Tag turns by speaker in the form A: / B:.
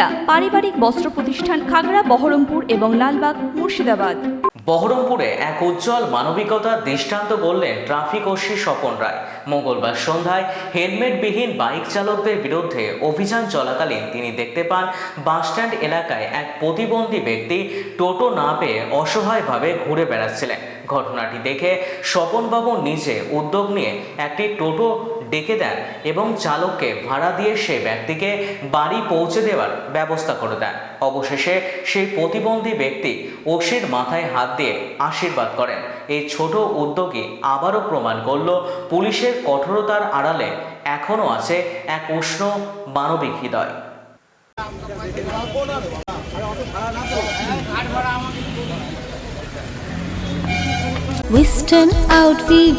A: সুনিতা পারিবারিক বস্ত্র প্রতিষ্ঠান খাগড়া, বহরমপুর এবং লালবাগ, মুর্শিদাবাদ।
B: বহরমপুরে এক উজ্জ্বল মানবিকতার দৃষ্টান্ত করলেন ট্রাফিক ওসি স্বপন রায়। মঙ্গলবার সন্ধ্যায় হেলমেটবিহীন বাইক চালকদের বিরুদ্ধে অভিযান চলাকালীন তিনি দেখতে পান, বাসস্ট্যান্ড এলাকায় এক প্রতিবন্ধী ব্যক্তি টোটো না পেয়ে অসহায়ভাবে ঘুরে বেড়াচ্ছিলেন। ঘটনাটি দেখে স্বপনবাবু নিজে উদ্যোগ নিয়ে একটি টোটো ডেকে দেন এবং চালককে ভাড়া দিয়ে সে ব্যক্তিকে বাড়ি পৌঁছে দেওয়ার ব্যবস্থা করে দেন। অবশেষে সেই প্রতিবন্ধী ব্যক্তি ওসির মাথায় হাত দিয়ে আশীর্বাদ করেন। এই ছোট উদ্যোগী আবারও প্রমাণ করল পুলিশের কঠোরতার আড়ালে এখনও আছে এক উষ্ণ মানবিক হৃদয়।
C: Western outfit